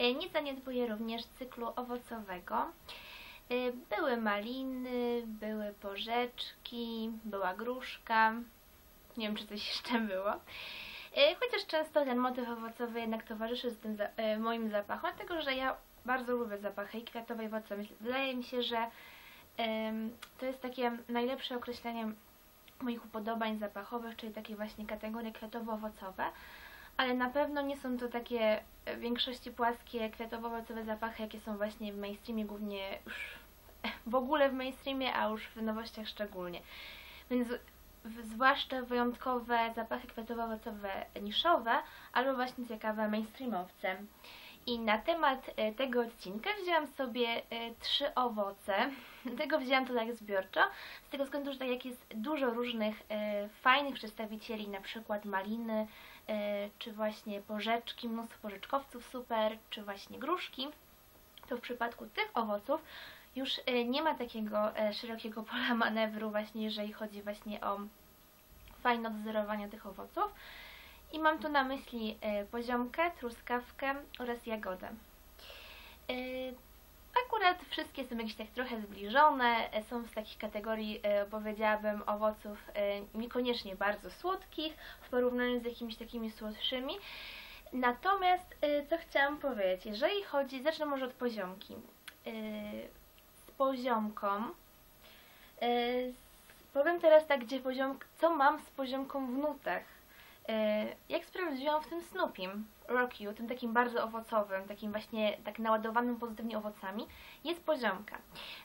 E, Nie zaniedbuję również cyklu owocowego. E, Były maliny, były porzeczki, była gruszka. Nie wiem, czy coś jeszcze było. E, Chociaż często ten motyw owocowy jednak towarzyszy z tym za- moim zapachom, dlatego że ja bardzo lubię zapachy i kwiatowe i owocowe. Wydaje mi się, że to jest takie najlepsze określenie moich upodobań zapachowych, czyli takie właśnie kategorie kwiatowo-owocowe, ale na pewno nie są to takie w większości płaskie kwiatowo-owocowe zapachy, jakie są właśnie w mainstreamie, głównie już w ogóle w mainstreamie, a już w nowościach szczególnie. Więc zwłaszcza wyjątkowe zapachy kwiatowo-owocowe niszowe, albo właśnie ciekawe mainstreamowce. I na temat e, tego odcinka wzięłam sobie e, trzy owoce. Tego wzięłam to tak zbiorczo, z tego względu, że tak jak jest dużo różnych e, fajnych przedstawicieli, na przykład maliny, e, czy właśnie porzeczki, mnóstwo porzeczkowców super, czy właśnie gruszki, to w przypadku tych owoców już e, nie ma takiego e, szerokiego pola manewru właśnie jeżeli chodzi właśnie o fajne odwzorowanie tych owoców. I mam tu na myśli e, poziomkę, truskawkę oraz jagodę. Akurat wszystkie są jakieś tak trochę zbliżone, e, są z takich kategorii, e, powiedziałabym, owoców e, niekoniecznie bardzo słodkich w porównaniu z jakimiś takimi słodszymi. Natomiast, co chciałam powiedzieć, jeżeli chodzi, zacznę może od poziomki. Z poziomką, powiem teraz tak, gdzie poziom, co mam z poziomką w nutach. Jak sprawdziłam w tym Snoopim, Rock You, tym takim bardzo owocowym, takim właśnie tak naładowanym pozytywnie owocami, jest poziomka.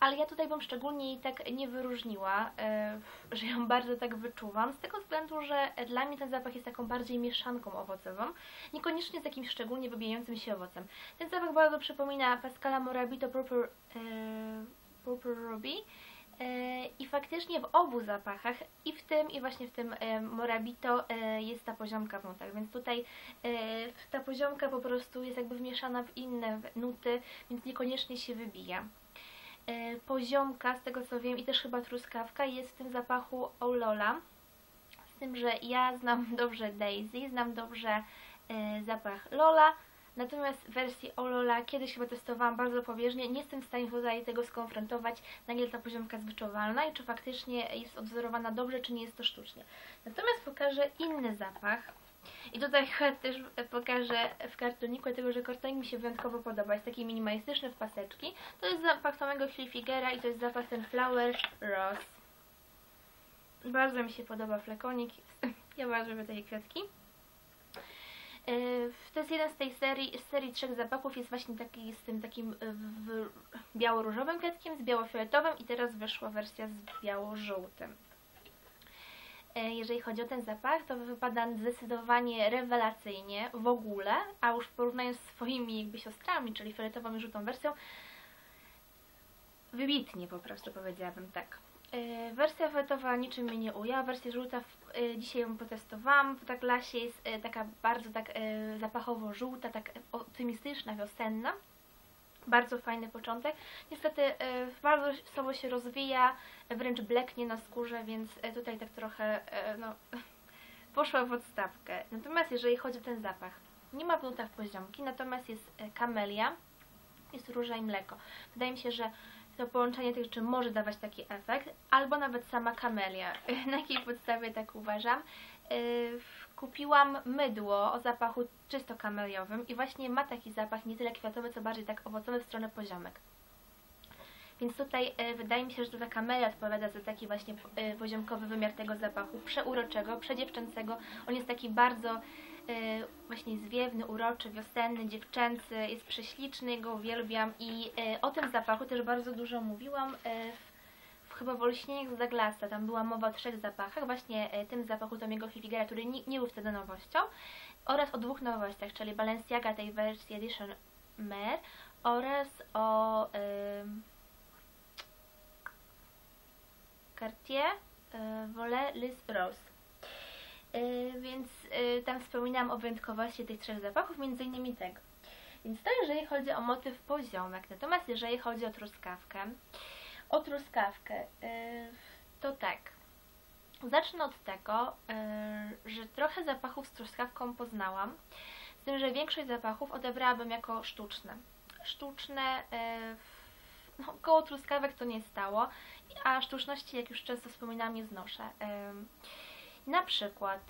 Ale ja tutaj bym szczególnie jej tak nie wyróżniła, e, że ją bardzo tak wyczuwam, z tego względu, że dla mnie ten zapach jest taką bardziej mieszanką owocową, niekoniecznie z jakimś szczególnie wybijającym się owocem. Ten zapach bardzo przypomina Pascala Morabito Purple, e, Purple Ruby, I faktycznie w obu zapachach, i w tym, i właśnie w tym e, Morabito e, jest ta poziomka w nutach, więc tutaj e, ta poziomka po prostu jest jakby wmieszana w inne nuty, więc niekoniecznie się wybija. Poziomka, z tego co wiem, i też chyba truskawka, jest w tym zapachu Olola, z tym, że ja znam dobrze Daisy, znam dobrze zapach Lola, Natomiast w wersji Olola kiedyś chyba testowałam bardzo pobieżnie, nie jestem w stanie tutaj tego skonfrontować, na ile ta poziomka jest wyczuwalna i czy faktycznie jest odwzorowana dobrze, czy nie jest to sztucznie. Natomiast pokażę inny zapach. I tutaj chyba też pokażę w kartoniku, dlatego że kartonik mi się wyjątkowo podoba. Jest taki minimalistyczny w paseczki. To jest zapach samego Hilfigera i to jest zapach ten Flower Rose. Bardzo mi się podoba flakonik. Ja bardzo lubię takie kwiatki. Yy, To jest jeden z tej serii, z serii trzech zapachów, jest właśnie taki z tym takim w- biało-różowym kwiatkiem, z biało-fioletowym i teraz wyszła wersja z biało-żółtym. Yy, Jeżeli chodzi o ten zapach, to wypada zdecydowanie rewelacyjnie w ogóle, a już w porównaniu z swoimi jakby siostrami, czyli fioletową i żółtą wersją, wybitnie po prostu powiedziałabym tak. Wersja fioletowa niczym mnie nie ujęła, wersja żółta dzisiaj ją potestowałam, w lasie jest yy, taka bardzo tak yy, zapachowo żółta, tak optymistyczna, wiosenna. Bardzo fajny początek. Niestety bardzo słabo się rozwija, wręcz bleknie na skórze, więc tutaj tak trochę no, poszła w odstawkę. Natomiast jeżeli chodzi o ten zapach, nie ma w nutach poziomki, natomiast jest kamelia, jest róża i mleko. Wydaje mi się, że to połączenie tych rzeczy może dawać taki efekt, albo nawet sama kamelia. Na jakiej podstawie tak uważam? Yy, Kupiłam mydło o zapachu czysto kameliowym i właśnie ma taki zapach nie tyle kwiatowy, co bardziej tak owocowy w stronę poziomek. Więc tutaj e, wydaje mi się, że ta kamelia odpowiada za taki właśnie e, poziomkowy wymiar tego zapachu, przeuroczego, przedziewczęcego. On jest taki bardzo właśnie zwiewny, uroczy, wiosenny, dziewczęcy, jest prześliczny, go uwielbiam i e, o tym zapachu też bardzo dużo mówiłam e, w, w chyba w Olśnieniach z Douglasa, tam była mowa o trzech zapachach, właśnie e, tym zapachu Tomiego Hilfigera, który nie, nie był wtedy nowością oraz o dwóch nowościach, czyli Balenciaga tej wersji Edition Mer oraz o Cartier y, Volet Liz Rose. Y, więc y, tam wspominałam o wyjątkowości tych trzech zapachów, między innymi tego. Więc to jeżeli chodzi o motyw poziomek. Natomiast jeżeli chodzi o truskawkę, o truskawkę, y, to tak. Zacznę od tego, że trochę zapachów z truskawką poznałam. Z tym, że większość zapachów odebrałabym jako sztuczne. Sztuczne, e, no, koło truskawek to nie stało, a sztuczności, jak już często wspominałam, nie znoszę. Na przykład,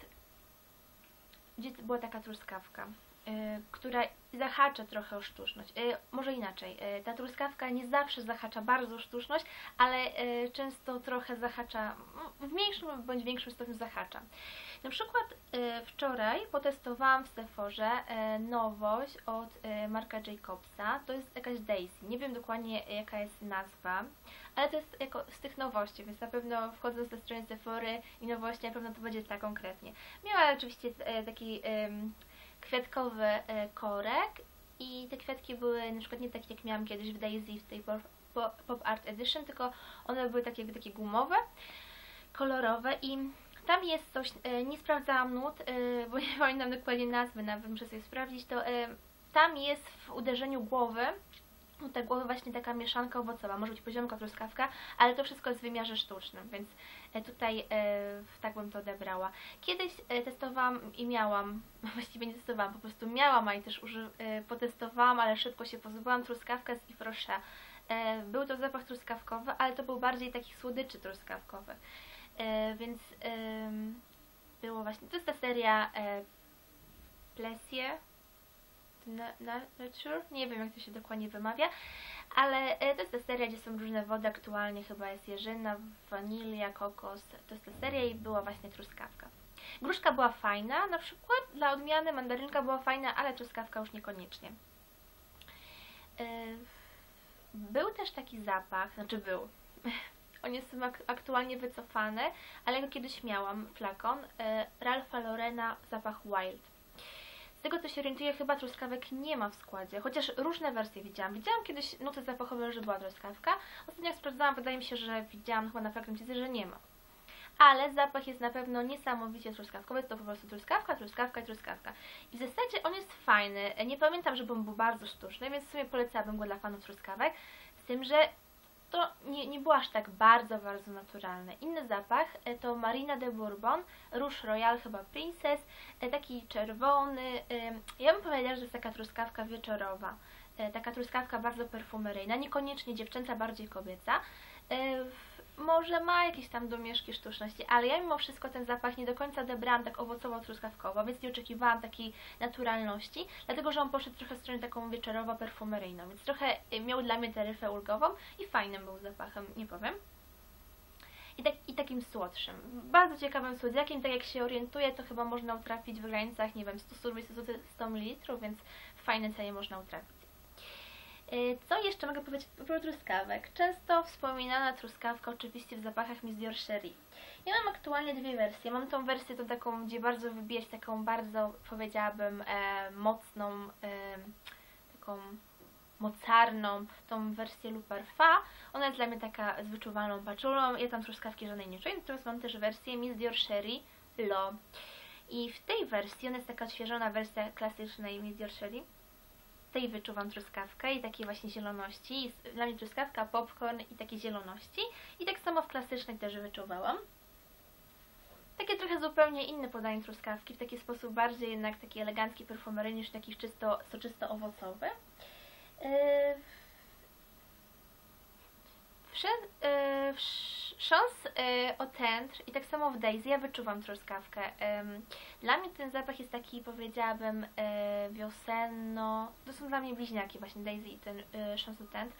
gdzie była taka truskawka, e, która zahacza trochę o sztuczność. E, może inaczej, e, ta truskawka nie zawsze zahacza bardzo o sztuczność, ale e, często trochę zahacza, w mniejszym bądź większym stopniu zahacza. Na przykład e, wczoraj potestowałam w Sephorze e, nowość od Marka Jacobsa. To jest jakaś Daisy. Nie wiem dokładnie jaka jest nazwa, ale to jest jako z tych nowości, więc na pewno wchodząc na stronę Sephory i nowości, na pewno to będzie ta konkretnie. Miała oczywiście e, taki kwiatkowy e, korek i te kwiatki były na przykład nie takie jak miałam kiedyś w Daisy w tej pop, Art Edition, tylko one były takie jakby takie gumowe, kolorowe i tam jest coś, e, nie sprawdzałam nut, bo nie pamiętam dokładnie nazwy, nawet muszę sobie sprawdzić, to tam jest w uderzeniu głowy, no ta głowa właśnie taka mieszanka owocowa, może być poziomka, truskawka, ale to wszystko jest w wymiarze sztucznym, więc e, tutaj e, tak bym to odebrała. Kiedyś e, testowałam i miałam, właściwie nie testowałam, po prostu miałam, a i też uży, potestowałam, ale szybko się pozbyłam truskawkę z Yves Rocher. E, Był to zapach truskawkowy, ale to był bardziej takich słodyczy truskawkowych. Więc było właśnie, to jest ta seria e, na, Nature, nie wiem jak to się dokładnie wymawia, ale e, to jest ta seria, gdzie są różne wody, aktualnie chyba jest jeżyna, wanilia, kokos, to jest ta seria i była właśnie truskawka. Gruszka była fajna, na przykład dla odmiany mandarynka była fajna, ale truskawka już niekoniecznie. E, Był też taki zapach, znaczy był, on jest ak- aktualnie wycofany, ale kiedyś miałam, flakon, e, Ralpha Lorena zapach Wild. Z tego co się orientuję, chyba truskawek nie ma w składzie, chociaż różne wersje widziałam. Widziałam kiedyś nuty zapachowe, że była truskawka. Ostatnio jak sprawdzałam, wydaje mi się, że widziałam chyba na fragmencie, że nie ma. Ale zapach jest na pewno niesamowicie truskawkowy, to po prostu truskawka, truskawka truskawka. I w zasadzie on jest fajny. Nie pamiętam, żeby on był bardzo sztuczny, więc w sumie polecałabym go dla fanów truskawek. Z tym, że to nie, nie było aż tak bardzo, bardzo naturalne. Inny zapach e, to Marina de Bourbon, Rouge Royal, chyba Princess, e, taki czerwony. Ja bym powiedziała, że jest taka truskawka wieczorowa. E, Taka truskawka bardzo perfumeryjna, niekoniecznie dziewczęca, bardziej kobieca. Może ma jakieś tam domieszki sztuczności, ale ja mimo wszystko ten zapach nie do końca odebrałam tak owocowo-truskawkowo, więc nie oczekiwałam takiej naturalności, dlatego że on poszedł trochę w stronę taką wieczorowo-perfumeryjną, więc trochę y, miał dla mnie taryfę ulgową i fajnym był zapachem, nie powiem. I, tak, I takim słodszym. Bardzo ciekawym słodziakiem, tak jak się orientuję, to chyba można utrafić w granicach, nie wiem, 140 zł 100 ml, więc w fajnej cenie można utrafić. Y, Co jeszcze mogę powiedzieć a truskawek? Często wspominana truskawka oczywiście w zapachach Miss Dior Cherie. Ja mam aktualnie dwie wersje. Mam tą wersję tą taką, gdzie bardzo wybijać taką bardzo, powiedziałabym, e, mocną, e, taką mocarną, tą wersję Le Parfum. Ona jest dla mnie taka z wyczuwalną paczulą. Ja tam truskawki żadnej nie czuję. Natomiast mam też wersję Miss Dior Cherie Lo. I w tej wersji, ona jest taka odświeżona wersja klasycznej Miss Dior Cherie tej wyczuwam truskawkę i takiej właśnie zieloności. Dla mnie truskawka, popcorn i takie zieloności. I tak samo w klasycznej też wyczuwałam. Takie trochę zupełnie inne podanie truskawki, w taki sposób bardziej jednak taki elegancki, perfumeryjny niż taki czysto, soczysto owocowy. Yy, yy, Sząs yy, o tętr i tak samo w Daisy ja wyczuwam truskawkę. Ym, Dla mnie ten zapach jest taki, powiedziałabym, yy, wiosenno... To są dla mnie bliźniaki właśnie Daisy i ten yy, Sząs o tętr.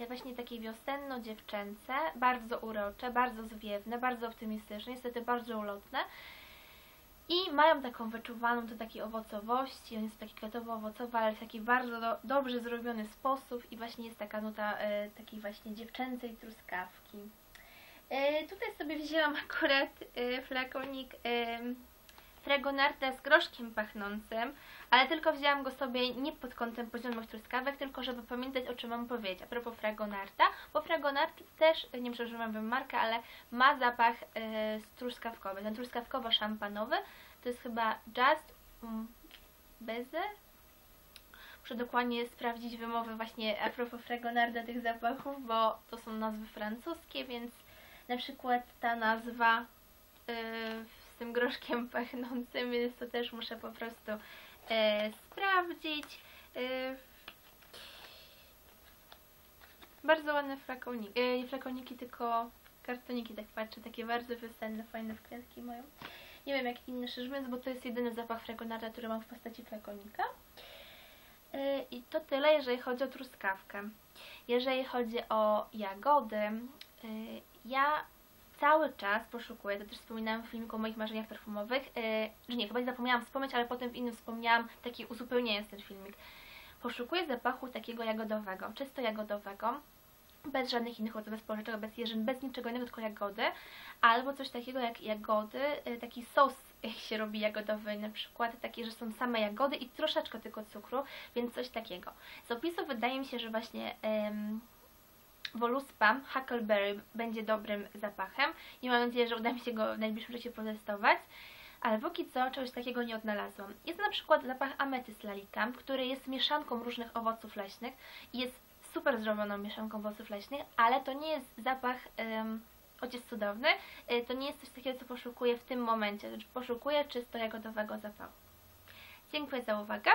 Yy, Właśnie takie wiosenno-dziewczęce, bardzo urocze, bardzo zwiewne, bardzo optymistyczne, niestety bardzo ulotne. I mają taką wyczuwaną do takiej owocowości, on jest taki kwiatowo-owocowy, ale w taki bardzo do, dobrze zrobiony sposób i właśnie jest taka nuta e, takiej właśnie dziewczęcej truskawki. E, tutaj sobie wzięłam akurat e, flakonik e, Fragonarda z groszkiem pachnącym, ale tylko wzięłam go sobie nie pod kątem poziomych truskawek, tylko żeby pamiętać o czym mam powiedzieć. A propos Fragonarda, bo Fragonard też, nie używam markę, ale ma zapach e, truskawkowy, ten truskawkowo-szampanowy, to jest chyba Just mm, Beze. Muszę dokładnie sprawdzić wymowę właśnie a propos Fragonarda tych zapachów, bo to są nazwy francuskie, więc na przykład ta nazwa yy, z tym groszkiem pachnącym, więc to też muszę po prostu e, sprawdzić. E, bardzo ładne flakoniki, e, nie flakoniki, tylko kartoniki, tak patrzę, takie bardzo występne, fajne wkrętki mają. Nie wiem jak inne szczerze mówiąc, bo to jest jedyny zapach fragonata, który mam w postaci flakonika. E, I to tyle, jeżeli chodzi o truskawkę. Jeżeli chodzi o jagody, e, ja cały czas poszukuję, to też wspominałam w filmiku o moich marzeniach perfumowych, yy, że nie, chyba nie zapomniałam wspomnieć, ale potem w innym wspomniałam, taki uzupełniając ten filmik. Poszukuję zapachu takiego jagodowego, czysto jagodowego, bez żadnych innych bez porzeczek, bez jeżyn, bez niczego innego, tylko jagody, albo coś takiego jak jagody, yy, taki sos się robi jagodowy, na przykład taki, że są same jagody i troszeczkę tylko cukru, więc coś takiego. Z opisu wydaje mi się, że właśnie... Voluspa Huckleberry będzie dobrym zapachem i mam nadzieję, że uda mi się go w najbliższym czasie potestować. Ale póki co czegoś takiego nie odnalazłam. Jest na przykład zapach ametys lalika, który jest mieszanką różnych owoców leśnych i jest super zrobioną mieszanką owoców leśnych, ale to nie jest zapach, um, choć jest cudowny, y, to nie jest coś takiego, co poszukuję w tym momencie. Znaczy poszukuję czysto jagodowego zapachu. Dziękuję za uwagę.